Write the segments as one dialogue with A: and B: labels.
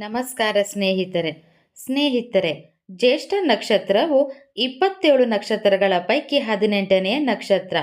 A: ನಮಸ್ಕಾರ ಸ್ನೇಹಿತರೆ. ಸ್ನೇಹಿತರೆ ಜ್ಯೇಷ್ಠ ನಕ್ಷತ್ರವು ಇಪ್ಪತ್ತೇಳು ನಕ್ಷತ್ರಗಳ ಪೈಕಿ ಹದಿನೆಂಟನೆಯ ನಕ್ಷತ್ರ.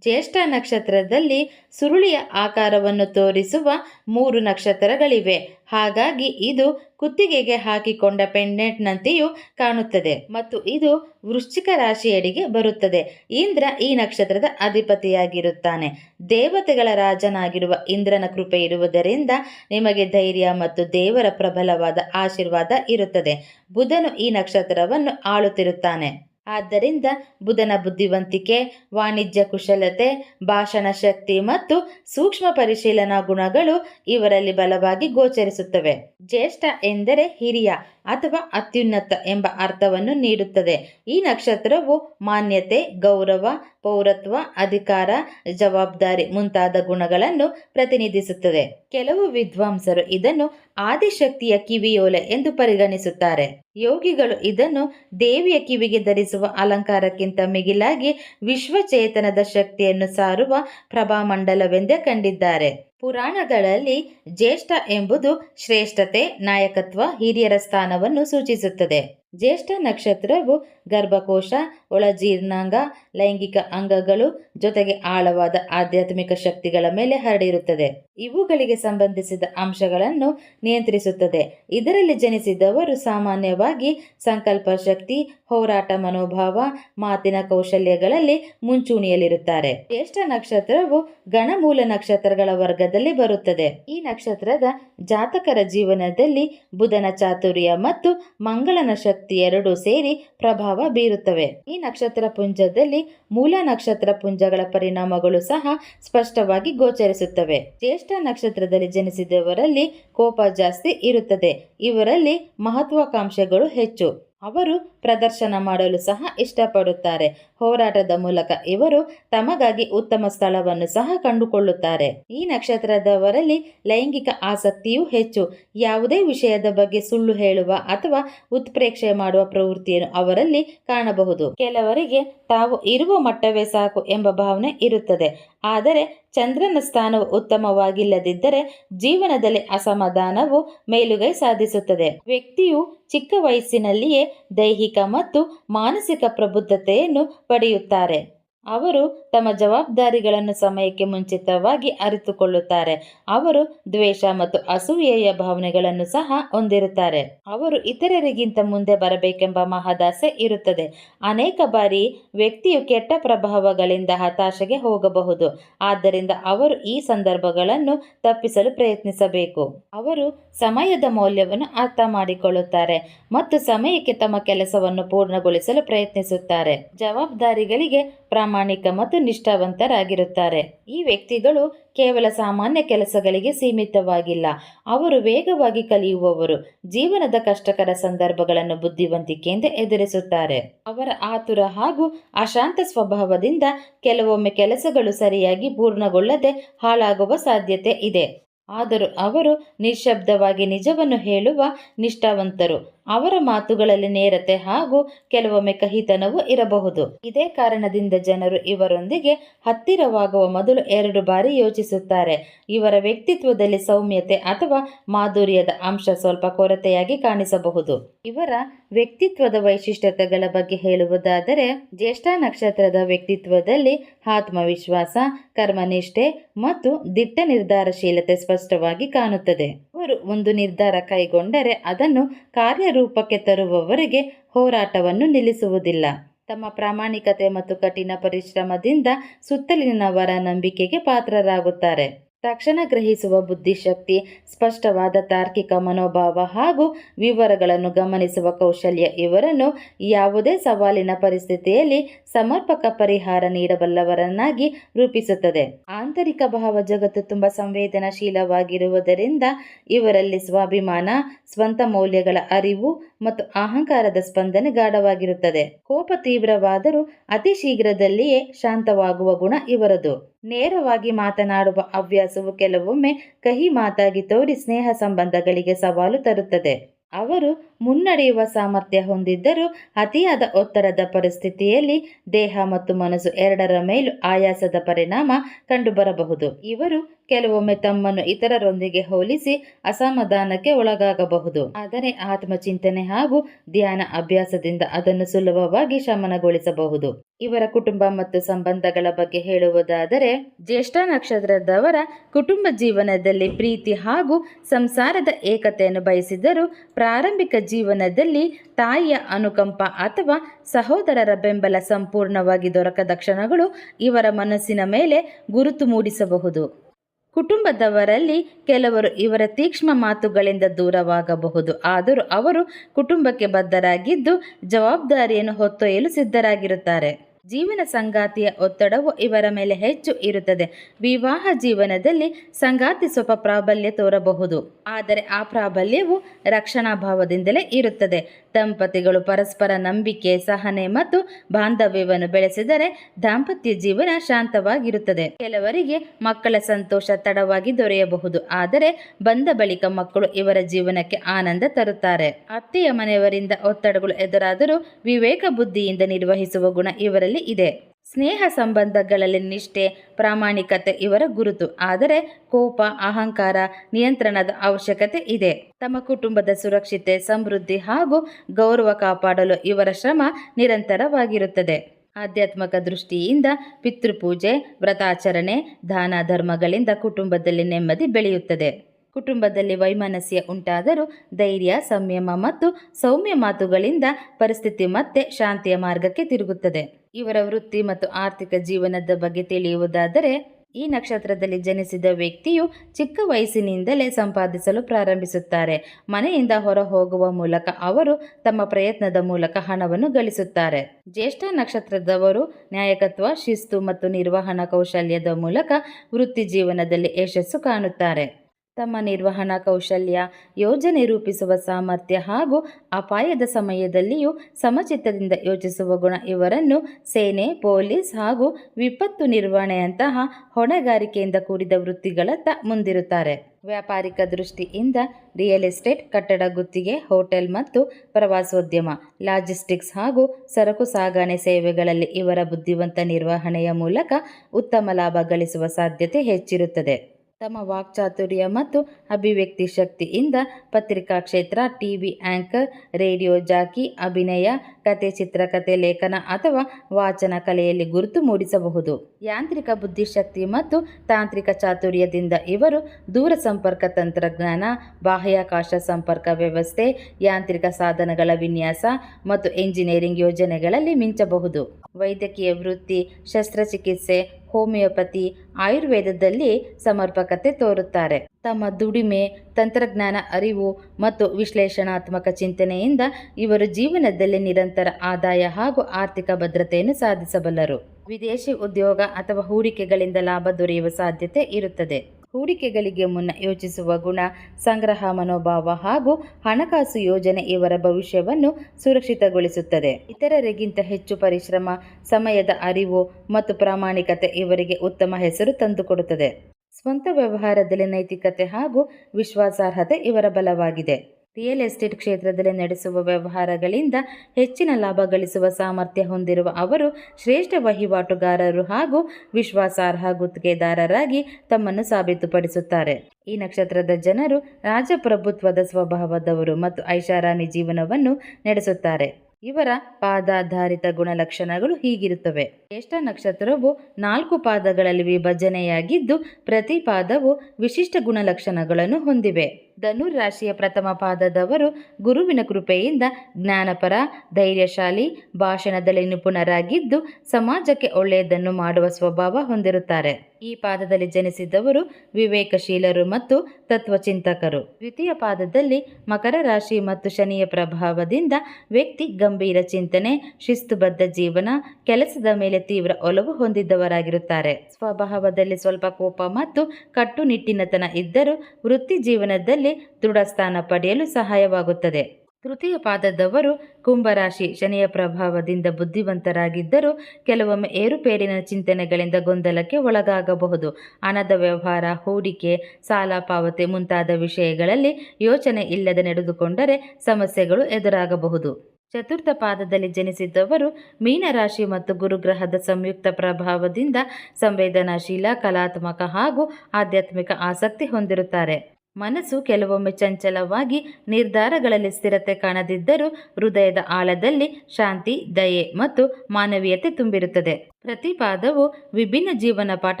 A: ಜ್ಯೇಷ್ಠ ನಕ್ಷತ್ರದಲ್ಲಿ ಸುರುಳಿಯ ಆಕಾರವನ್ನು ತೋರಿಸುವ ಮೂರು ನಕ್ಷತ್ರಗಳಿವೆ. ಹಾಗಾಗಿ ಇದು ಕುತ್ತಿಗೆಗೆ ಹಾಕಿಕೊಂಡ ಪೆಂಡೆಂಟ್ನಂತೆಯೂ ಕಾಣುತ್ತದೆ ಮತ್ತು ಇದು ವೃಶ್ಚಿಕ ರಾಶಿಯಡಿಗೆ ಬರುತ್ತದೆ. ಇಂದ್ರ ಈ ನಕ್ಷತ್ರದ ಅಧಿಪತಿಯಾಗಿರುತ್ತಾನೆ. ದೇವತೆಗಳ ರಾಜನಾಗಿರುವ ಇಂದ್ರನ ಕೃಪೆ ಇರುವುದರಿಂದ ನಿಮಗೆ ಧೈರ್ಯ ಮತ್ತು ದೇವರ ಪ್ರಬಲವಾದ ಆಶೀರ್ವಾದ ಇರುತ್ತದೆ. ಬುಧನು ಈ ನಕ್ಷತ್ರವನ್ನು ಆಳುತ್ತಿರುತ್ತಾನೆ. ಆದ್ದರಿಂದ ಬುಧನ ಬುದ್ಧಿವಂತಿಕೆ, ವಾಣಿಜ್ಯ ಕುಶಲತೆ, ಭಾಷಣ ಶಕ್ತಿ ಮತ್ತು ಸೂಕ್ಷ್ಮ ಪರಿಶೀಲನಾ ಗುಣಗಳು ಇವರಲ್ಲಿ ಬಲವಾಗಿ ಗೋಚರಿಸುತ್ತವೆ. ಜ್ಯೇಷ್ಠ ಎಂದರೆ ಹಿರಿಯ ಅಥವಾ ಅತ್ಯುನ್ನತ ಎಂಬ ಅರ್ಥವನ್ನು ನೀಡುತ್ತದೆ. ಈ ನಕ್ಷತ್ರವು ಮಾನ್ಯತೆ, ಗೌರವ, ಪೌರತ್ವ, ಅಧಿಕಾರ, ಜವಾಬ್ದಾರಿ ಮುಂತಾದ ಗುಣಗಳನ್ನು ಪ್ರತಿನಿಧಿಸುತ್ತದೆ. ಕೆಲವು ವಿದ್ವಾಂಸರು ಇದನ್ನು ಆದಿಶಕ್ತಿಯ ಕಿವಿಯೋಲೆ ಎಂದು ಪರಿಗಣಿಸುತ್ತಾರೆ. ಯೋಗಿಗಳು ಇದನ್ನು ದೇವಿಯ ಕಿವಿಗೆ ಧರಿಸುವ ಅಲಂಕಾರಕ್ಕಿಂತ ಮಿಗಿಲಾಗಿ ವಿಶ್ವಚೇತನದ ಶಕ್ತಿಯನ್ನು ಸಾರುವ ಪ್ರಭಾಮಂಡಲವೆಂದೇ ಕಂಡಿದ್ದಾರೆ. ಪುರಾಣಗಳಲ್ಲಿ ಜ್ಯೇಷ್ಠ ಎಂಬುದು ಶ್ರೇಷ್ಠತೆ, ನಾಯಕತ್ವ, ಹಿರಿಯರ ಸ್ಥಾನವನ್ನು ಸೂಚಿಸುತ್ತದೆ. ಜ್ಯೇಷ್ಠ ನಕ್ಷತ್ರವು ಗರ್ಭಕೋಶ ಒಳಜೀರ್ಣಾಂಗ ಲೈಂಗಿಕ ಅಂಗಗಳು ಜೊತೆಗೆ ಆಳವಾದ ಆಧ್ಯಾತ್ಮಿಕ ಶಕ್ತಿಗಳ ಮೇಲೆ ಹರಡಿರುತ್ತದೆ. ಇವುಗಳಿಗೆ ಸಂಬಂಧಿಸಿದ ಅಂಶಗಳನ್ನು ನಿಯಂತ್ರಿಸುತ್ತದೆ. ಇದರಲ್ಲಿ ಜನಿಸಿದವರು ಸಾಮಾನ್ಯವಾಗಿ ಸಂಕಲ್ಪ ಶಕ್ತಿ, ಹೋರಾಟ ಮನೋಭಾವ, ಮಾತಿನ ಕೌಶಲ್ಯಗಳಲ್ಲಿ ಮುಂಚೂಣಿಯಲ್ಲಿರುತ್ತಾರೆ. ಜ್ಯೇಷ್ಠ ನಕ್ಷತ್ರವು ಗಣಮೂಲ ನಕ್ಷತ್ರಗಳ ವರ್ಗದಲ್ಲಿ ಬರುತ್ತದೆ. ಈ ನಕ್ಷತ್ರದ ಜಾತಕರ ಜೀವನದಲ್ಲಿ ಬುಧನ ಚಾತುರ್ಯ ಮತ್ತು ಮಂಗಳನ ಶಕ್ತಿ ಎರಡೂ ಸೇರಿ ಪ್ರಭಾವ ಬೀರುತ್ತವೆ. ಈ ನಕ್ಷತ್ರ ಪುಂಜದಲ್ಲಿ ಮೂಲ ನಕ್ಷತ್ರ ಪುಂಜಗಳ ಪರಿಣಾಮಗಳು ಸಹ ಸ್ಪಷ್ಟವಾಗಿ ಗೋಚರಿಸುತ್ತವೆ. ಜ್ಯೇಷ್ಠ ನಕ್ಷತ್ರದಲ್ಲಿ ಜನಿಸಿದವರಲ್ಲಿ ಕೋಪ ಜಾಸ್ತಿ ಇರುತ್ತದೆ. ಇವರಲ್ಲಿ ಮಹತ್ವಾಕಾಂಕ್ಷೆಗಳು ಹೆಚ್ಚು. ಅವರು ಪ್ರದರ್ಶನ ಮಾಡಲು ಸಹ ಇಷ್ಟಪಡುತ್ತಾರೆ. ಹೋರಾಟದ ಮೂಲಕ ಇವರು ತಮಗಾಗಿ ಉತ್ತಮ ಸ್ಥಳವನ್ನು ಸಹ ಕಂಡುಕೊಳ್ಳುತ್ತಾರೆ. ಈ ನಕ್ಷತ್ರದವರಲ್ಲಿ ಲೈಂಗಿಕ ಆಸಕ್ತಿಯೂ ಹೆಚ್ಚು. ಯಾವುದೇ ವಿಷಯದ ಬಗ್ಗೆ ಸುಳ್ಳು ಹೇಳುವ ಅಥವಾ ಉತ್ಪ್ರೇಕ್ಷೆ ಮಾಡುವ ಪ್ರವೃತ್ತಿಯನ್ನು ಅವರಲ್ಲಿ ಕಾಣಬಹುದು. ಕೆಲವರಿಗೆ ತಾವು ಇರುವ ಮಟ್ಟವೇ ಸಾಕು ಎಂಬ ಭಾವನೆ ಇರುತ್ತದೆ. ಆದರೆ ಚಂದ್ರನ ಸ್ಥಾನವು ಉತ್ತಮವಾಗಿಲ್ಲದಿದ್ದರೆ ಜೀವನದಲ್ಲಿ ಅಸಮಾಧಾನವು ಮೇಲುಗೈ ಸಾಧಿಸುತ್ತದೆ. ವ್ಯಕ್ತಿಯು ಚಿಕ್ಕ ವಯಸ್ಸಿನಲ್ಲಿಯೇ ದೈಹಿಕ ಮತ್ತು ಮಾನಸಿಕ ಪ್ರಬುದ್ಧತೆಯನ್ನು ಪಡೆಯುತ್ತಾರೆ. ಅವರು ತಮ್ಮ ಜವಾಬ್ದಾರಿಗಳನ್ನು ಸಮಯಕ್ಕೆ ಮುಂಚಿತವಾಗಿ ಅರಿತುಕೊಳ್ಳುತ್ತಾರೆ. ಅವರು ದ್ವೇಷ ಮತ್ತು ಅಸೂಯೆಯ ಭಾವನೆಗಳನ್ನು ಸಹ ಹೊಂದಿರುತ್ತಾರೆ. ಅವರು ಇತರರಿಗಿಂತ ಮುಂದೆ ಬರಬೇಕೆಂಬ ಮಹದಾಸೆ ಇರುತ್ತದೆ. ಅನೇಕ ಬಾರಿ ವ್ಯಕ್ತಿಯು ಕೆಟ್ಟ ಪ್ರಭಾವಗಳಿಂದ ಹತಾಶೆಗೆ ಹೋಗಬಹುದು. ಆದ್ದರಿಂದ ಅವರು ಈ ಸಂದರ್ಭಗಳನ್ನು ತಪ್ಪಿಸಲು ಪ್ರಯತ್ನಿಸಬೇಕು. ಅವರು ಸಮಯದ ಮೌಲ್ಯವನ್ನು ಅರ್ಥ ಮಾಡಿಕೊಳ್ಳುತ್ತಾರೆ ಮತ್ತು ಸಮಯಕ್ಕೆ ತಮ್ಮ ಕೆಲಸವನ್ನು ಪೂರ್ಣಗೊಳಿಸಲು ಪ್ರಯತ್ನಿಸುತ್ತಾರೆ. ಜವಾಬ್ದಾರಿಗಳಿಗೆ ಪ್ರಾಮಾಣಿಕ ಮತ್ತು ನಿಷ್ಠಾವಂತರಾಗಿರುತ್ತಾರೆ. ಈ ವ್ಯಕ್ತಿಗಳು ಕೇವಲ ಸಾಮಾನ್ಯ ಕೆಲಸಗಳಿಗೆ ಸೀಮಿತವಾಗಿಲ್ಲ. ಅವರು ವೇಗವಾಗಿ ಕಲಿಯುವವರು. ಜೀವನದ ಕಷ್ಟಕರ ಸಂದರ್ಭಗಳನ್ನು ಬುದ್ಧಿವಂತಿಕೆಯಿಂದ ಎದುರಿಸುತ್ತಾರೆ. ಅವರ ಆತುರ ಹಾಗೂ ಅಶಾಂತ ಸ್ವಭಾವದಿಂದ ಕೆಲವೊಮ್ಮೆ ಕೆಲಸಗಳು ಸರಿಯಾಗಿ ಪೂರ್ಣಗೊಳ್ಳದೆ ಹಾಳಾಗುವ ಸಾಧ್ಯತೆ ಇದೆ. ಆದರೂ ಅವರು ನಿಶ್ಶಬ್ದವಾಗಿ ನಿಜವನ್ನು ಹೇಳುವ ನಿಷ್ಠಾವಂತರು. ಅವರ ಮಾತುಗಳಲ್ಲಿ ನೇರತೆ ಹಾಗೂ ಕೆಲವೊಮ್ಮೆ ಕಹಿತನವೂ ಇರಬಹುದು. ಇದೇ ಕಾರಣದಿಂದ ಜನರು ಇವರೊಂದಿಗೆ ಹತ್ತಿರವಾಗುವ ಮೊದಲು ಎರಡು ಬಾರಿ ಯೋಚಿಸುತ್ತಾರೆ. ಇವರ ವ್ಯಕ್ತಿತ್ವದಲ್ಲಿ ಸೌಮ್ಯತೆ ಅಥವಾ ಮಾಧುರ್ಯದ ಅಂಶ ಸ್ವಲ್ಪ ಕೊರತೆಯಾಗಿ ಕಾಣಿಸಬಹುದು. ಇವರ ವ್ಯಕ್ತಿತ್ವದ ವೈಶಿಷ್ಟ್ಯತೆಗಳ ಬಗ್ಗೆ ಹೇಳುವುದಾದರೆ, ಜ್ಯೇಷ್ಠ ನಕ್ಷತ್ರದ ವ್ಯಕ್ತಿತ್ವದಲ್ಲಿ ಆತ್ಮವಿಶ್ವಾಸ, ಕರ್ಮನಿಷ್ಠೆ ಮತ್ತು ದಿಟ್ಟ ನಿರ್ಧಾರಶೀಲತೆ ಸ್ಪಷ್ಟವಾಗಿ ಕಾಣುತ್ತದೆ. ಅವರು ಒಂದು ನಿರ್ಧಾರ ಕೈಗೊಂಡರೆ ಅದನ್ನು ಕಾರ್ಯರೂಪಕ್ಕೆ ತರುವವರೆಗೆ ಹೋರಾಟವನ್ನು ನಿಲ್ಲಿಸುವುದಿಲ್ಲ. ತಮ್ಮ ಪ್ರಾಮಾಣಿಕತೆ ಮತ್ತು ಕಠಿಣ ಪರಿಶ್ರಮದಿಂದ ಸುತ್ತಲಿನವರ ನಂಬಿಕೆಗೆ ಪಾತ್ರರಾಗುತ್ತಾರೆ. ತಕ್ಷಣ ಗ್ರಹಿಸುವ ಬುದ್ಧಿಶಕ್ತಿ, ಸ್ಪಷ್ಟವಾದ ತಾರ್ಕಿಕ ಮನೋಭಾವ ಹಾಗೂ ವಿವರಗಳನ್ನು ಗಮನಿಸುವ ಕೌಶಲ್ಯ ಇವರನ್ನು ಯಾವುದೇ ಸವಾಲಿನ ಪರಿಸ್ಥಿತಿಯಲ್ಲಿ ಸಮರ್ಪಕ ಪರಿಹಾರ ನೀಡಬಲ್ಲವರನ್ನಾಗಿ ರೂಪಿಸುತ್ತದೆ. ಆಂತರಿಕ ಭಾವ ಜಗತ್ತು ತುಂಬ ಸಂವೇದನಾಶೀಲವಾಗಿರುವುದರಿಂದ ಇವರಲ್ಲಿ ಸ್ವಾಭಿಮಾನ, ಸ್ವಂತ ಮೌಲ್ಯಗಳ ಅರಿವು ಮತ್ತು ಅಹಂಕಾರದ ಸ್ಪಂದನೆ ಗಾಢವಾಗಿರುತ್ತದೆ. ಕೋಪ ತೀವ್ರವಾದರೂ ಅತಿ ಶೀಘ್ರದಲ್ಲಿಯೇ ಶಾಂತವಾಗುವ ಗುಣ ಇವರದು. ನೇರವಾಗಿ ಮಾತನಾಡುವ ಹವ್ಯಾಸವು ಕೆಲವೊಮ್ಮೆ ಕಹಿ ಮಾತಾಗಿ ತೋರಿ ಸ್ನೇಹ ಸಂಬಂಧಗಳಿಗೆ ಸವಾಲು ತರುತ್ತದೆ. ಅವರು ಮುನ್ನಡೆಯುವ ಸಾಮರ್ಥ್ಯ ಹೊಂದಿದ್ದರೂ ಅತಿಯಾದ ಒತ್ತಡದ ಪರಿಸ್ಥಿತಿಯಲ್ಲಿ ದೇಹ ಮತ್ತು ಮನಸ್ಸು ಎರಡರ ಮೇಲೂ ಆಯಾಸದ ಪರಿಣಾಮ ಕಂಡುಬರಬಹುದು. ಇವರು ಕೆಲವೊಮ್ಮೆ ತಮ್ಮನ್ನು ಇತರರೊಂದಿಗೆ ಹೋಲಿಸಿ ಅಸಮಾಧಾನಕ್ಕೆ ಒಳಗಾಗಬಹುದು. ಆದರೆ ಆತ್ಮಚಿಂತನೆ ಹಾಗೂ ಧ್ಯಾನ ಅಭ್ಯಾಸದಿಂದ ಅದನ್ನು ಸುಲಭವಾಗಿ ಶಮನಗೊಳಿಸಬಹುದು. ಇವರ ಕುಟುಂಬ ಮತ್ತು ಸಂಬಂಧಗಳ ಬಗ್ಗೆ ಹೇಳುವುದಾದರೆ, ಜ್ಯೇಷ್ಠ ನಕ್ಷತ್ರದವರ ಕುಟುಂಬ ಜೀವನದಲ್ಲಿ ಪ್ರೀತಿ ಹಾಗೂ ಸಂಸಾರದ ಏಕತೆಯನ್ನು ಬಯಸಿದರೂ ಪ್ರಾರಂಭಿಕ ಜೀವನದಲ್ಲಿ ತಾಯಿಯ ಅನುಕಂಪ ಅಥವಾ ಸಹೋದರರ ಬೆಂಬಲ ಸಂಪೂರ್ಣವಾಗಿ ದೊರಕದ ಕ್ಷಣಗಳು ಇವರ ಮನಸ್ಸಿನ ಮೇಲೆ ಗುರುತು ಮೂಡಿಸಬಹುದು. ಕುಟುಂಬದವರಲ್ಲಿ ಕೆಲವರು ಇವರ ತೀಕ್ಷ್ಣ ಮಾತುಗಳಿಂದ ದೂರವಾಗಬಹುದು. ಆದರೂ ಅವರು ಕುಟುಂಬಕ್ಕೆ ಬದ್ಧರಾಗಿದ್ದು ಜವಾಬ್ದಾರಿಯನ್ನು ಹೊತ್ತೊಯ್ಯಲು ಸಿದ್ಧರಾಗಿರುತ್ತಾರೆ. ಜೀವನ ಸಂಗಾತಿಯ ಒತ್ತಡವು ಇವರ ಮೇಲೆ ಹೆಚ್ಚು ಇರುತ್ತದೆ. ವಿವಾಹ ಜೀವನದಲ್ಲಿ ಸಂಗಾತಿ ಸ್ವಲ್ಪ ಪ್ರಾಬಲ್ಯ ತೋರಬಹುದು. ಆದರೆ ಆ ಪ್ರಾಬಲ್ಯವು ರಕ್ಷಣಾ ಭಾವದಿಂದಲೇ ಇರುತ್ತದೆ. ದಂಪತಿಗಳು ಪರಸ್ಪರ ನಂಬಿಕೆ, ಸಹನೆ ಮತ್ತು ಬಾಂಧವ್ಯವನ್ನು ಬೆಳೆಸಿದರೆ ದಾಂಪತ್ಯ ಜೀವನ ಶಾಂತವಾಗಿರುತ್ತದೆ. ಕೆಲವರಿಗೆ ಮಕ್ಕಳ ಸಂತೋಷ ತಡವಾಗಿ ದೊರೆಯಬಹುದು. ಆದರೆ ಬಂದ ಬಳಿಕ ಮಕ್ಕಳು ಇವರ ಜೀವನಕ್ಕೆ ಆನಂದ ತರುತ್ತಾರೆ. ಅತ್ತೆಯ ಮನೆಯವರಿಂದ ಒತ್ತಡಗಳು ಎದುರಾದರೂ ವಿವೇಕ ಬುದ್ಧಿಯಿಂದ ನಿರ್ವಹಿಸುವ ಗುಣ ಇವರಲ್ಲಿ ಇದೆ. ಸ್ನೇಹ ಸಂಬಂಧಗಳಲ್ಲಿ ನಿಷ್ಠೆ, ಪ್ರಾಮಾಣಿಕತೆ ಇವರ ಗುರುತು. ಆದರೆ ಕೋಪ, ಅಹಂಕಾರ, ನಿಯಂತ್ರಣದ ಅವಶ್ಯಕತೆ ಇದೆ. ತಮ್ಮ ಕುಟುಂಬದ ಸುರಕ್ಷತೆ, ಸಮೃದ್ಧಿ ಹಾಗೂ ಗೌರವ ಕಾಪಾಡಲು ಇವರ ಶ್ರಮ ನಿರಂತರವಾಗಿರುತ್ತದೆ. ಆಧ್ಯಾತ್ಮಕ ದೃಷ್ಟಿಯಿಂದ ಪಿತೃಪೂಜೆ, ವ್ರತಾಚರಣೆ, ದಾನ ಧರ್ಮಗಳಿಂದ ಕುಟುಂಬದಲ್ಲಿ ನೆಮ್ಮದಿ ಬೆಳೆಯುತ್ತದೆ. ಕುಟುಂಬದಲ್ಲಿ ವೈಮನಸ್ಯ ಉಂಟಾದರೂ ಧೈರ್ಯ, ಸಂಯಮ ಮತ್ತು ಸೌಮ್ಯ ಮಾತುಗಳಿಂದ ಪರಿಸ್ಥಿತಿ ಮತ್ತೆ ಶಾಂತಿಯ ಮಾರ್ಗಕ್ಕೆ ತಿರುಗುತ್ತದೆ. ಇವರ ವೃತ್ತಿ ಮತ್ತು ಆರ್ಥಿಕ ಜೀವನದ ಬಗ್ಗೆ ತಿಳಿಯುವುದಾದರೆ, ಈ ನಕ್ಷತ್ರದಲ್ಲಿ ಜನಿಸಿದ ವ್ಯಕ್ತಿಯು ಚಿಕ್ಕ ವಯಸ್ಸಿನಿಂದಲೇ ಸಂಪಾದಿಸಲು ಪ್ರಾರಂಭಿಸುತ್ತಾರೆ. ಮನೆಯಿಂದ ಹೊರ ಹೋಗುವ ಮೂಲಕ ಅವರು ತಮ್ಮ ಪ್ರಯತ್ನದ ಮೂಲಕ ಹಣವನ್ನು ಗಳಿಸುತ್ತಾರೆ. ಜ್ಯೇಷ್ಠ ನಕ್ಷತ್ರದವರು ನ್ಯಾಯಕತ್ವ, ಶಿಸ್ತು ಮತ್ತು ನಿರ್ವಹಣಾ ಕೌಶಲ್ಯದ ಮೂಲಕ ವೃತ್ತಿ ಜೀವನದಲ್ಲಿ ಯಶಸ್ಸು ಕಾಣುತ್ತಾರೆ. ತಮ್ಮ ನಿರ್ವಹಣಾ ಕೌಶಲ್ಯ, ಯೋಜನೆ ರೂಪಿಸುವ ಸಾಮರ್ಥ್ಯ ಹಾಗೂ ಅಪಾಯದ ಸಮಯದಲ್ಲಿಯೂ ಸಮಚಿತ್ತದಿಂದ ಯೋಚಿಸುವ ಗುಣ ಇವರನ್ನು ಸೇನೆ, ಪೊಲೀಸ್ ಹಾಗೂ ವಿಪತ್ತು ನಿರ್ವಹಣೆಯಂತಹ ಹೊಣೆಗಾರಿಕೆಯಿಂದ ಕೂಡಿದ ವೃತ್ತಿಗಳತ್ತ ಮುಂದಿರುತ್ತಾರೆ. ವ್ಯಾಪಾರಿಕ ದೃಷ್ಟಿಯಿಂದ ರಿಯಲ್ ಎಸ್ಟೇಟ್, ಕಟ್ಟಡ ಗುತ್ತಿಗೆ, ಹೋಟೆಲ್ ಮತ್ತು ಪ್ರವಾಸೋದ್ಯಮ, ಲಾಜಿಸ್ಟಿಕ್ಸ್ ಹಾಗೂ ಸರಕು ಸಾಗಣೆ ಸೇವೆಗಳಲ್ಲಿ ಇವರ ಬುದ್ಧಿವಂತ ನಿರ್ವಹಣೆಯ ಮೂಲಕ ಉತ್ತಮ ಲಾಭ ಗಳಿಸುವ ಸಾಧ್ಯತೆ ಹೆಚ್ಚಿರುತ್ತದೆ. ತಮ್ಮ ವಾಕ್ಚಾತುರ್ಯ ಮತ್ತು ಅಭಿವ್ಯಕ್ತಿ ಶಕ್ತಿಯಿಂದ ಪತ್ರಿಕಾ ಕ್ಷೇತ್ರ, ಟಿವಿ ಆಂಕರ್, ರೇಡಿಯೋ ಜಾಕಿ, ಅಭಿನಯ, ಕತೆ ಚಿತ್ರಕಥೆ ಲೇಖನ ಅಥವಾ ವಾಚನ ಕಲೆಯಲ್ಲಿ ಗುರುತು ಮೂಡಿಸಬಹುದು. ಯಾಂತ್ರಿಕ ಬುದ್ಧಿಶಕ್ತಿ ಮತ್ತು ತಾಂತ್ರಿಕ ಚಾತುರ್ಯದಿಂದ ಇವರು ದೂರ ಸಂಪರ್ಕ ತಂತ್ರಜ್ಞಾನ, ಬಾಹ್ಯಾಕಾಶ ಸಂಪರ್ಕ ವ್ಯವಸ್ಥೆ, ಯಾಂತ್ರಿಕ ಸಾಧನಗಳ ವಿನ್ಯಾಸ ಮತ್ತು ಎಂಜಿನಿಯರಿಂಗ್ ಯೋಜನೆಗಳಲ್ಲಿ ಮಿಂಚಬಹುದು. ವೈದ್ಯಕೀಯ ವೃತ್ತಿ, ಶಸ್ತ್ರಚಿಕಿತ್ಸೆ ಹೋಮಿಯೋಪತಿ ಆಯುರ್ವೇದದಲ್ಲಿ ಸಮರ್ಪಕತೆ ತೋರುತ್ತಾರೆ. ತಮ್ಮ ದುಡಿಮೆ, ತಂತ್ರಜ್ಞಾನ ಅರಿವು ಮತ್ತು ವಿಶ್ಲೇಷಣಾತ್ಮಕ ಚಿಂತನೆಯಿಂದ ಇವರು ಜೀವನದಲ್ಲಿ ನಿರಂತರ ಆದಾಯ ಹಾಗೂ ಆರ್ಥಿಕ ಭದ್ರತೆಯನ್ನು ಸಾಧಿಸಬಲ್ಲರು. ವಿದೇಶಿ ಉದ್ಯೋಗ ಅಥವಾ ಹೂಡಿಕೆಗಳಿಂದ ಲಾಭ ದೊರೆಯುವ ಸಾಧ್ಯತೆ ಇರುತ್ತದೆ. ಹೂಡಿಕೆಗಳಿಗೆ ಮುನ್ನ ಯೋಚಿಸುವ ಗುಣ, ಸಂಗ್ರಹ ಮನೋಭಾವ ಹಾಗೂ ಹಣಕಾಸು ಯೋಜನೆ ಇವರ ಭವಿಷ್ಯವನ್ನು ಸುರಕ್ಷಿತಗೊಳಿಸುತ್ತದೆ. ಇತರರಿಗಿಂತ ಹೆಚ್ಚು ಪರಿಶ್ರಮ, ಸಮಯದ ಅರಿವು ಮತ್ತು ಪ್ರಾಮಾಣಿಕತೆ ಇವರಿಗೆ ಉತ್ತಮ ಹೆಸರು ತಂದುಕೊಡುತ್ತದೆ. ಸ್ವಂತ ವ್ಯವಹಾರದಲ್ಲಿ ನೈತಿಕತೆ ಹಾಗೂ ವಿಶ್ವಾಸಾರ್ಹತೆ ಇವರ ಬಲವಾಗಿದೆ. ರಿಯಲ್ ಎಸ್ಟೇಟ್ ಕ್ಷೇತ್ರದಲ್ಲಿ ನಡೆಸುವ ವ್ಯವಹಾರಗಳಿಂದ ಹೆಚ್ಚಿನ ಲಾಭ ಗಳಿಸುವ ಸಾಮರ್ಥ್ಯ ಹೊಂದಿರುವ ಅವರು ಶ್ರೇಷ್ಠ ವಹಿವಾಟುಗಾರರು ಹಾಗೂ ವಿಶ್ವಾಸಾರ್ಹ ಗುತ್ತಿಗೆದಾರರಾಗಿ ತಮ್ಮನ್ನು ಸಾಬೀತುಪಡಿಸುತ್ತಾರೆ. ಈ ನಕ್ಷತ್ರದ ಜನರು ರಾಜಪ್ರಭುತ್ವದ ಸ್ವಭಾವದವರು ಮತ್ತು ಐಷಾರಾಮಿ ಜೀವನವನ್ನು ನಡೆಸುತ್ತಾರೆ. ಇವರ ಪಾದಾಧಾರಿತ ಗುಣಲಕ್ಷಣಗಳು ಹೀಗಿರುತ್ತವೆ. ಜ್ಯೇಷ್ಠ ನಕ್ಷತ್ರವು ನಾಲ್ಕು ಪಾದಗಳಲ್ಲಿ ವಿಭಜನೆಯಾಗಿದ್ದು ಪ್ರತಿ ಪಾದವು ವಿಶಿಷ್ಟ ಗುಣಲಕ್ಷಣಗಳನ್ನು ಹೊಂದಿವೆ. ಧನುರ್ ರಾಶಿಯ ಪ್ರಥಮ ಪಾದದವರು ಗುರುವಿನ ಕೃಪೆಯಿಂದ ಜ್ಞಾನಪರ, ಧೈರ್ಯಶಾಲಿ, ಭಾಷಣದಲ್ಲಿ ನಿಪುಣರಾಗಿದ್ದು ಸಮಾಜಕ್ಕೆ ಒಳ್ಳೆಯದನ್ನು ಮಾಡುವ ಸ್ವಭಾವ ಹೊಂದಿರುತ್ತಾರೆ. ಈ ಪಾದದಲ್ಲಿ ಜನಿಸಿದವರು ವಿವೇಕಶೀಲರು ಮತ್ತು ತತ್ವಚಿಂತಕರು. ದ್ವಿತೀಯ ಪಾದದಲ್ಲಿ ಮಕರ ರಾಶಿ ಮತ್ತು ಶನಿಯ ಪ್ರಭಾವದಿಂದ ವ್ಯಕ್ತಿ ಗಂಭೀರ ಚಿಂತನೆ, ಶಿಸ್ತುಬದ್ಧ ಜೀವನ, ಕೆಲಸದ ಮೇಲೆ ತೀವ್ರ ಒಲವು ಹೊಂದಿದ್ದವರಾಗಿರುತ್ತಾರೆ. ಸ್ವಭಾವದಲ್ಲಿ ಸ್ವಲ್ಪ ಕೋಪ ಮತ್ತು ಕಟ್ಟುನಿಟ್ಟಿನತನ ಇದ್ದರೂ ವೃತ್ತಿ ಜೀವನದಲ್ಲಿ ದೃಢ ಸ್ಥಾನ ಪಡೆಯಲು ಸಹಾಯವಾಗುತ್ತದೆ. ತೃತೀಯ ಪಾದದವರು ಕುಂಭರಾಶಿ ಶನಿಯ ಪ್ರಭಾವದಿಂದ ಬುದ್ಧಿವಂತರಾಗಿದ್ದರೂ ಕೆಲವೊಮ್ಮೆ ಏರುಪೇರಿನ ಚಿಂತನೆಗಳಿಂದ ಗೊಂದಲಕ್ಕೆ ಒಳಗಾಗಬಹುದು. ಹಣದ ವ್ಯವಹಾರ, ಹೂಡಿಕೆ, ಸಾಲ ಪಾವತಿ ಮುಂತಾದ ವಿಷಯಗಳಲ್ಲಿ ಯೋಚನೆ ಇಲ್ಲದೆ ನಡೆದುಕೊಂಡರೆ ಸಮಸ್ಯೆಗಳು ಎದುರಾಗಬಹುದು. ಚತುರ್ಥ ಪಾದದಲ್ಲಿ ಜನಿಸಿದ್ದವರು ಮೀನರಾಶಿ ಮತ್ತು ಗುರುಗ್ರಹದ ಸಂಯುಕ್ತ ಪ್ರಭಾವದಿಂದ ಸಂವೇದನಾಶೀಲ, ಕಲಾತ್ಮಕ ಹಾಗೂ ಆಧ್ಯಾತ್ಮಿಕ ಆಸಕ್ತಿ ಹೊಂದಿರುತ್ತಾರೆ. ಮನಸ್ಸು ಕೆಲವೊಮ್ಮೆ ಚಂಚಲವಾಗಿ ನಿರ್ಧಾರಗಳಲ್ಲಿ ಸ್ಥಿರತೆ ಕಾಣದಿದ್ದರೂ ಹೃದಯದ ಆಳದಲ್ಲಿ ಶಾಂತಿ ದಯೆ ಮತ್ತು ಮಾನವೀಯತೆ ತುಂಬಿರುತ್ತದೆ. ಪ್ರತಿ ಪಾದವು ವಿಭಿನ್ನ ಜೀವನ ಪಾಠ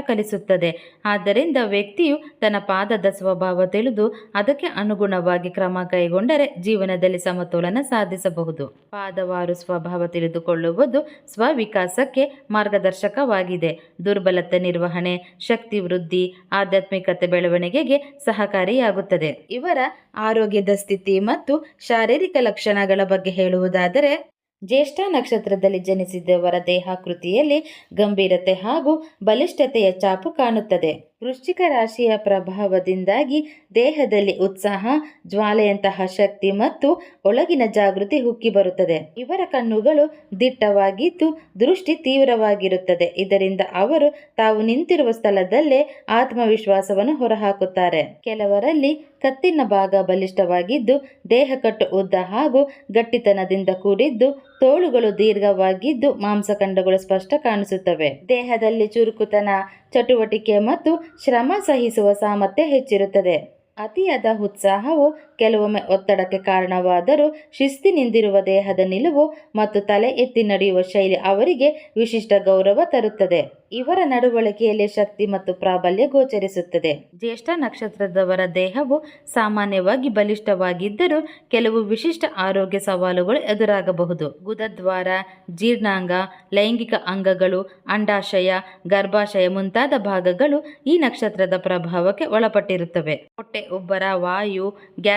A: ಕಲಿಸುತ್ತದೆ. ಆದ್ದರಿಂದ ವ್ಯಕ್ತಿಯು ತನ್ನ ಪಾದದ ಸ್ವಭಾವ ತಿಳಿದು ಅದಕ್ಕೆ ಅನುಗುಣವಾಗಿ ಕ್ರಮ ಕೈಗೊಂಡರೆ ಜೀವನದಲ್ಲಿ ಸಮತೋಲನ ಸಾಧಿಸಬಹುದು. ಪಾದವಾರು ಸ್ವಭಾವ ತಿಳಿದುಕೊಳ್ಳುವುದು ಸ್ವವಿಕಾಸಕ್ಕೆ ಮಾರ್ಗದರ್ಶಕವಾಗಿದೆ. ದುರ್ಬಲತೆ ನಿರ್ವಹಣೆ, ಶಕ್ತಿ ವೃದ್ಧಿ, ಆಧ್ಯಾತ್ಮಿಕತೆ ಬೆಳವಣಿಗೆಗೆ ಸಹಕಾರಿಯಾಗುತ್ತದೆ. ಇವರ ಆರೋಗ್ಯದ ಸ್ಥಿತಿ ಮತ್ತು ಶಾರೀರಿಕ ಲಕ್ಷಣಗಳ ಬಗ್ಗೆ ಹೇಳುವುದಾದರೆ ಜ್ಯೇಷ್ಠ ನಕ್ಷತ್ರದಲ್ಲಿ ಜನಿಸಿದವರ ದೇಹಾಕೃತಿಯಲ್ಲಿ ಗಂಭೀರತೆ ಹಾಗೂ ಬಲಿಷ್ಠತೆಯ ಚಾಪು ಕಾಣುತ್ತದೆ. ವೃಶ್ಚಿಕ ರಾಶಿಯ ಪ್ರಭಾವದಿಂದಾಗಿ ದೇಹದಲ್ಲಿ ಉತ್ಸಾಹ, ಜ್ವಾಲೆಯಂತಹ ಶಕ್ತಿ ಮತ್ತು ಒಳಗಿನ ಜಾಗೃತಿ ಹುಕ್ಕಿ ಬರುತ್ತದೆ. ಇವರ ಕಣ್ಣುಗಳು ದಿಟ್ಟವಾಗಿದ್ದು ದೃಷ್ಟಿ ತೀವ್ರವಾಗಿರುತ್ತದೆ. ಇದರಿಂದ ಅವರು ತಾವು ನಿಂತಿರುವ ಸ್ಥಳದಲ್ಲೇ ಆತ್ಮವಿಶ್ವಾಸವನ್ನು ಹೊರಹಾಕುತ್ತಾರೆ. ಕೆಲವರಲ್ಲಿ ಕತ್ತಿನ ಭಾಗ ಬಲಿಷ್ಠವಾಗಿದ್ದು, ದೇಹಕಟ್ಟು ಉದ್ದ ಹಾಗೂ ಗಟ್ಟಿತನದಿಂದ ಕೂಡಿದ್ದು ತೋಳುಗಳು ದೀರ್ಘವಾಗಿದ್ದು ಮಾಂಸಖಂಡಗಳು ಸ್ಪಷ್ಟ ಕಾಣಿಸುತ್ತವೆ. ದೇಹದಲ್ಲಿ ಚುರುಕುತನ, ಚಟುವಟಿಕೆ ಮತ್ತು ಶ್ರಮ ಸಹಿಸುವ ಸಾಮರ್ಥ್ಯ ಹೆಚ್ಚಿರುತ್ತದೆ. ಅತಿಯಾದ ಉತ್ಸಾಹವು ಕೆಲವೊಮ್ಮೆ ಒತ್ತಡಕ್ಕೆ ಕಾರಣವಾದರೂ ಶಿಸ್ತಿನಿಂದಿರುವ ದೇಹದ ನಿಲುವು ಮತ್ತು ತಲೆ ಎತ್ತಿ ನಡೆಯುವ ಶೈಲಿ ಅವರಿಗೆ ವಿಶಿಷ್ಟ ಗೌರವ ತರುತ್ತದೆ. ಇವರ ನಡವಳಿಕೆಯಲ್ಲಿ ಶಕ್ತಿ ಮತ್ತು ಪ್ರಾಬಲ್ಯ ಗೋಚರಿಸುತ್ತದೆ. ಜ್ಯೇಷ್ಠ ನಕ್ಷತ್ರದವರ ದೇಹವು ಸಾಮಾನ್ಯವಾಗಿ ಬಲಿಷ್ಠವಾಗಿದ್ದರೂ ಕೆಲವು ವಿಶಿಷ್ಟ ಆರೋಗ್ಯ ಸವಾಲುಗಳು ಎದುರಾಗಬಹುದು. ಗುದದ್ವಾರ, ಜೀರ್ಣಾಂಗ, ಲೈಂಗಿಕ ಅಂಗಗಳು, ಅಂಡಾಶಯ, ಗರ್ಭಾಶಯ ಮುಂತಾದ ಭಾಗಗಳು ಈ ನಕ್ಷತ್ರದ ಪ್ರಭಾವಕ್ಕೆ ಒಳಪಟ್ಟಿರುತ್ತವೆ. ಹೊಟ್ಟೆ, ಉಬ್ಬರ, ವಾಯು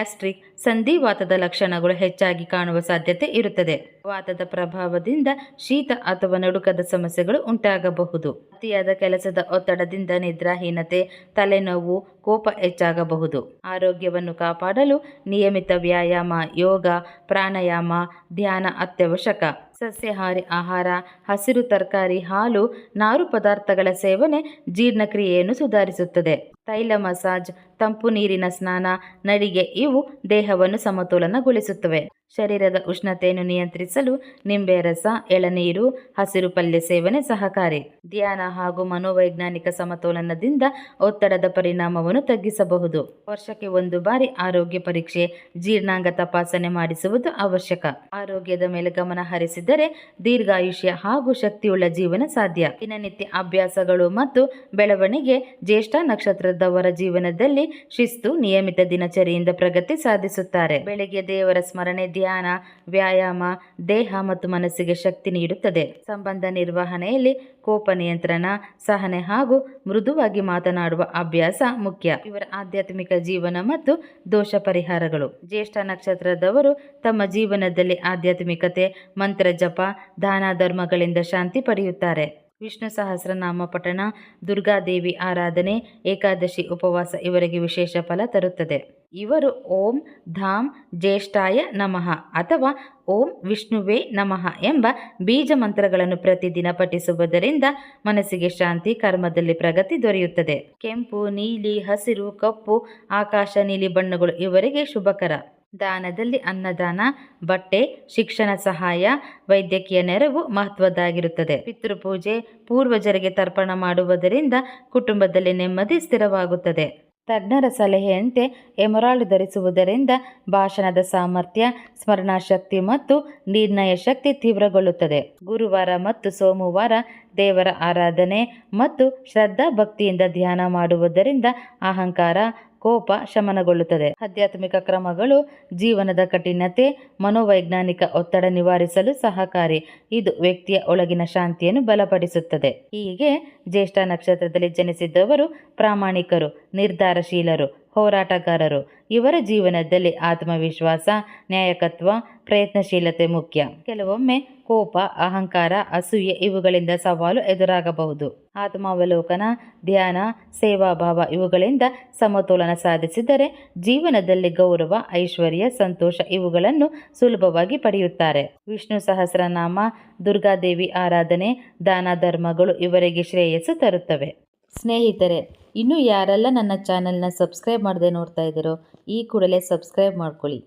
A: ಗ್ಯಾಸ್ಟ್ರಿಕ್ ಸಂಧಿವಾತದ ಲಕ್ಷಣಗಳು ಹೆಚ್ಚಾಗಿ ಕಾಣುವ ಸಾಧ್ಯತೆ ಇರುತ್ತದೆ. ವಾತದ ಪ್ರಭಾವದಿಂದ ಶೀತ ಅಥವಾ ನಡುಕದ ಸಮಸ್ಯೆಗಳು ಉಂಟಾಗಬಹುದು. ಅತಿಯಾದ ಕೆಲಸದ ಒತ್ತಡದಿಂದ ನಿದ್ರಾಹೀನತೆ, ತಲೆನೋವು, ಕೋಪ ಹೆಚ್ಚಾಗಬಹುದು. ಆರೋಗ್ಯವನ್ನು ಕಾಪಾಡಲು ನಿಯಮಿತ ವ್ಯಾಯಾಮ, ಯೋಗ, ಪ್ರಾಣಾಯಾಮ, ಧ್ಯಾನ ಅತ್ಯವಶ್ಯಕ. ಸಸ್ಯಾಹಾರಿ ಆಹಾರ, ಹಸಿರು ತರಕಾರಿ, ಹಾಲು, ನಾರು ಪದಾರ್ಥಗಳ ಸೇವನೆ ಜೀರ್ಣಕ್ರಿಯೆಯನ್ನು ಸುಧಾರಿಸುತ್ತದೆ. ತೈಲ ಮಸಾಜ್, ತಂಪು ನೀರಿನ ಸ್ನಾನ, ನಡಿಗೆ ಇವು ದೇಹವನ್ನು ಸಮತೋಲನಗೊಳಿಸುತ್ತವೆ. ಶರೀರದ ಉಷ್ಣತೆಯನ್ನು ನಿಯಂತ್ರಿಸಲು ನಿಂಬೆ ರಸ, ಎಳನೀರು, ಹಸಿರು ಪಲ್ಯ ಸೇವನೆ ಸಹಕಾರಿ. ಧ್ಯಾನ ಹಾಗೂ ಮನೋವೈಜ್ಞಾನಿಕ ಸಮತೋಲನದಿಂದ ಒತ್ತಡದ ಪರಿಣಾಮವನ್ನು ತಗ್ಗಿಸಬಹುದು. ವರ್ಷಕ್ಕೆ ಒಂದು ಬಾರಿ ಆರೋಗ್ಯ ಪರೀಕ್ಷೆ, ಜೀರ್ಣಾಂಗ ತಪಾಸಣೆ ಮಾಡಿಸುವುದು ಅವಶ್ಯಕ. ಆರೋಗ್ಯದ ಮೇಲೆ ಗಮನ ಹರಿಸಿದರೆ ದೀರ್ಘಾಯುಷ್ಯ ಹಾಗೂ ಶಕ್ತಿಯುಳ್ಳ ಜೀವನ ಸಾಧ್ಯ. ದಿನನಿತ್ಯ ಅಭ್ಯಾಸಗಳು ಮತ್ತು ಬೆಳವಣಿಗೆ ಜ್ಯೇಷ್ಠ ನಕ್ಷತ್ರದವರ ಜೀವನದಲ್ಲಿ ಶಿಸ್ತು ನಿಯಮಿತ ದಿನಚರಿಯಿಂದ ಪ್ರಗತಿ ಸಾಧಿಸುತ್ತಾರೆ. ಬೆಳಗ್ಗೆ ದೇವರ ಸ್ಮರಣೆ ಧ್ಯಾನ, ವ್ಯಾಯಾಮ, ದೇಹ ಮತ್ತು ಮನಸ್ಸಿಗೆ ಶಕ್ತಿ ನೀಡುತ್ತದೆ. ಸಂಬಂಧ ನಿರ್ವಹಣೆಯಲ್ಲಿ ಕೋಪ ನಿಯಂತ್ರಣ, ಸಹನೆ ಹಾಗೂ ಮೃದುವಾಗಿ ಮಾತನಾಡುವ ಅಭ್ಯಾಸ ಮುಖ್ಯ. ಇವರ ಆಧ್ಯಾತ್ಮಿಕ ಜೀವನ ಮತ್ತು ದೋಷ ಪರಿಹಾರಗಳು. ಜ್ಯೇಷ್ಠ ನಕ್ಷತ್ರದವರು ತಮ್ಮ ಜೀವನದಲ್ಲಿ ಆಧ್ಯಾತ್ಮಿಕತೆ, ಮಂತ್ರ ಜಪ, ದಾನ ಧರ್ಮಗಳಿಂದ ಶಾಂತಿ ಪಡೆಯುತ್ತಾರೆ. ವಿಷ್ಣು ಸಹಸ್ರನಾಮ ಪಠಣ ದುರ್ಗಾದೇವಿ ಆರಾಧನೆ, ಏಕಾದಶಿ ಉಪವಾಸ ಇವರಿಗೆ ವಿಶೇಷ ಫಲ ತರುತ್ತದೆ. ಇವರು ಓಂ ಧಾಮ್ ಜ್ಯೇಷ್ಠಾಯ ನಮಃ ಅಥವಾ ಓಂ ವಿಷ್ಣುವೇ ನಮಃ ಎಂಬ ಬೀಜ ಮಂತ್ರಗಳನ್ನು ಪ್ರತಿದಿನ ಪಠಿಸುವುದರಿಂದ ಮನಸ್ಸಿಗೆ ಶಾಂತಿ, ಕರ್ಮದಲ್ಲಿ ಪ್ರಗತಿ ದೊರೆಯುತ್ತದೆ. ಕೆಂಪು, ನೀಲಿ, ಹಸಿರು, ಕಪ್ಪು, ಆಕಾಶ, ನೀಲಿ ಬಣ್ಣಗಳು ಇವರಿಗೆ ಶುಭಕರ. ದಾನದಲ್ಲಿ ಅನ್ನದಾನ, ಬಟ್ಟೆ, ಶಿಕ್ಷಣ ಸಹಾಯ, ವೈದ್ಯಕೀಯ ನೆರವು ಮಹತ್ವದ್ದಾಗಿರುತ್ತದೆ. ಪಿತೃಪೂಜೆ ಪೂರ್ವಜರಿಗೆ ತರ್ಪಣ ಮಾಡುವುದರಿಂದ ಕುಟುಂಬದಲ್ಲಿ ನೆಮ್ಮದಿ ಸ್ಥಿರವಾಗುತ್ತದೆ. ತಜ್ಞರ ಸಲಹೆಯಂತೆ ಎಮರಾಲ್ಡ್ ಧರಿಸುವುದರಿಂದ ಭಾಷಣದ ಸಾಮರ್ಥ್ಯ, ಸ್ಮರಣಾಶಕ್ತಿ ಮತ್ತು ನಿರ್ಣಯ ಶಕ್ತಿ ತೀವ್ರಗೊಳ್ಳುತ್ತದೆ. ಗುರುವಾರ ಮತ್ತು ಸೋಮವಾರ ದೇವರ ಆರಾಧನೆ ಮತ್ತು ಶ್ರದ್ಧಾ ಭಕ್ತಿಯಿಂದ ಧ್ಯಾನ ಮಾಡುವುದರಿಂದ ಅಹಂಕಾರ ಕೋಪ ಶಮನಗೊಳ್ಳುತ್ತದೆ. ಆಧ್ಯಾತ್ಮಿಕ ಕ್ರಮಗಳು ಜೀವನದ ಕಠಿಣತೆ, ಮನೋವೈಜ್ಞಾನಿಕ ಒತ್ತಡ ನಿವಾರಿಸಲು ಸಹಕಾರಿ. ಇದು ವ್ಯಕ್ತಿಯ ಒಳಗಿನ ಶಾಂತಿಯನ್ನು ಬಲಪಡಿಸುತ್ತದೆ. ಹೀಗೆ ಜ್ಯೇಷ್ಠ ನಕ್ಷತ್ರದಲ್ಲಿ ಜನಿಸಿದ್ದವರು ಪ್ರಾಮಾಣಿಕರು, ನಿರ್ಧಾರಶೀಲರು. ಹೋರಾಟಗಾರರು. ಇವರ ಜೀವನದಲ್ಲಿ ಆತ್ಮವಿಶ್ವಾಸ, ನ್ಯಾಯಕತ್ವ, ಪ್ರಯತ್ನಶೀಲತೆ ಮುಖ್ಯ. ಕೆಲವೊಮ್ಮೆ ಕೋಪ, ಅಹಂಕಾರ, ಅಸೂಯೆ ಇವುಗಳಿಂದ ಸವಾಲು ಎದುರಾಗಬಹುದು. ಆತ್ಮಾವಲೋಕನ, ಧ್ಯಾನ, ಸೇವಾಭಾವ ಇವುಗಳಿಂದ ಸಮತೋಲನ ಸಾಧಿಸಿದರೆ ಜೀವನದಲ್ಲಿ ಗೌರವ, ಐಶ್ವರ್ಯ, ಸಂತೋಷ ಇವುಗಳನ್ನು ಸುಲಭವಾಗಿ ಪಡೆಯುತ್ತಾರೆ. ವಿಷ್ಣು ಸಹಸ್ರನಾಮ, ದುರ್ಗಾದೇವಿ ಆರಾಧನೆ, ದಾನ ಧರ್ಮಗಳು ಇವರಿಗೆ ಶ್ರೇಯಸ್ಸು ತರುತ್ತವೆ. ಸ್ನೇಹಿತರೆ, ಇನ್ನೂ ಯಾರೆಲ್ಲ ನನ್ನ ಚಾನಲ್ನ ಸಬ್ಸ್ಕ್ರೈಬ್ ಮಾಡದೆ ನೋಡ್ತಾ ಇದ್ದೀರೋ, ಈ ಕೂಡಲೇ ಸಬ್ಸ್ಕ್ರೈಬ್ ಮಾಡ್ಕೊಳ್ಳಿ.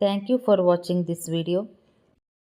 A: Thank you for watching this video.